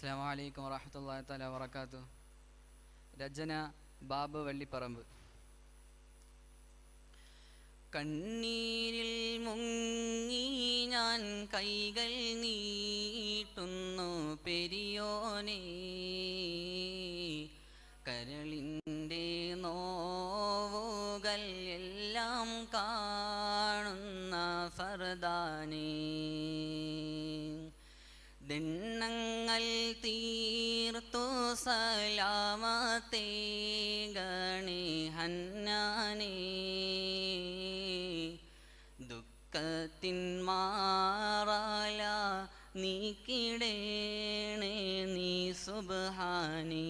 അസ്സാം വലൈക്കും വറഹമത്തല്ലാ തല വറക്കാത്തു രചന ബാബ് വള്ളിപ്പറമ്പ് കണ്ണീരിൽ മുങ്ങി ഞാൻ കൈകൾ നീട്ടുന്നു പെരിയോനെ. കരളിന്റെ നോവുകൾ എല്ലാം കാണുന്ന ഫർദാനേ. ദിണ്ണങ്ങൾ തീർത്തു സലാമത്തേ ഗണി ഹന്നാനേ. ദുഃഖത്തിൻ മാറാല നീക്കിടേണേ നീ സുബഹാനേ.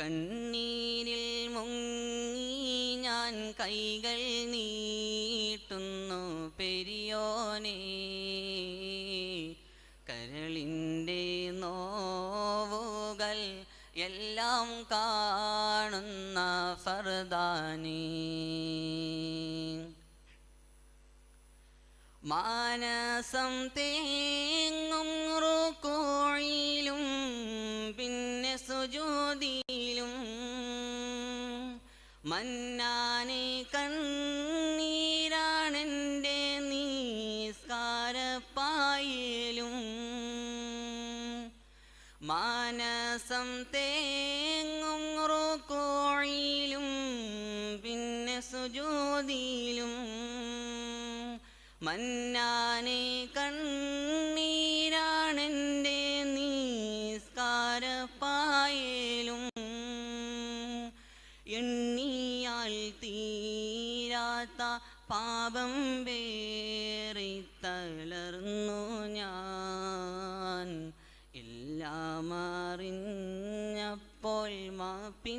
കണ്ണീരിൽ മുങ്ങി ഞാൻ കൈകൾ നീട്ടുന്നു പെരിയോനെ. കാണുന്ന ഫർദാനി. മാനസം തേങ്ങും റുക്കോയിലും പിന്നെ സുജോതിയിലും. മന്നാനെ കണ്ണീരാണെന്റെ നീസ്കാരപ്പായിലും. മാനസം തേങ്ങും സുജോതിയിലും മന്നാനെ കണ്ണീരാണെന്റെ നീസ്കാരപ്പായേലും എണ്ണിയാൽ തീരാത്ത പാപം വേറി തളർന്നു ഞാൻ. എല്ലാം അറിഞ്ഞപ്പോൾ മാപ്പിന്നായിരവോതും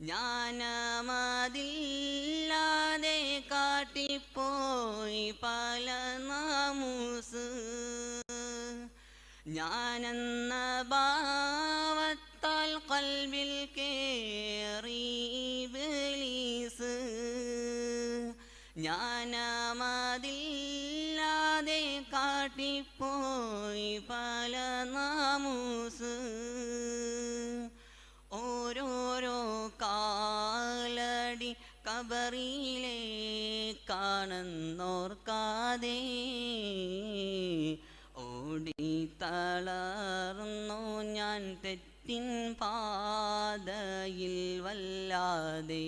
ജ്ഞാനമതില്ലാതെ കാട്ടിപ്പോയി പല നാമൂസ്. ഞാനെന്ന ഭാവത്താൽ കൽവിൽ കേറി വിളീസ്. ജ്ഞാനമതില്ലാതെ കാട്ടിപ്പോയി പല നാമൂസ്. കബറിയിലെ കാണുന്നോർക്കാതെ ഓടി തളർന്നു ഞാൻ തെറ്റിൻ പാതയിൽ വല്ലാതെ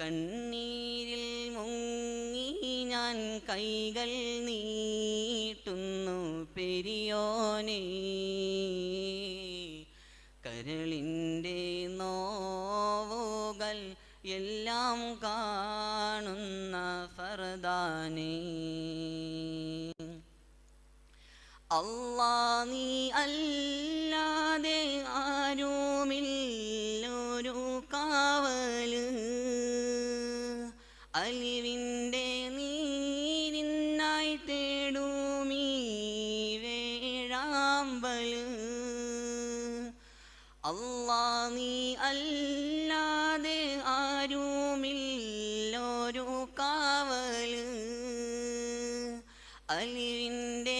കണ്ണീരിൽ മുങ്ങി ഞാൻ കൈകൾ നീട്ടുന്നു പെരിയോനെ കരളിന്റെ എല്ലാം കാണുന്ന ഫർദാനേ. അല്ലാ നീ അല്ലാതെ ആരുമില്ലൊരു കാവൽ. അലിവിന്റെ നീരിന്നായി തേടുമീ വേഴാമ്പൽ. അല്ലാ നീ അല്ലാതെ ആരുമില്ലൊരു കാവൽ അലിവിന്റെ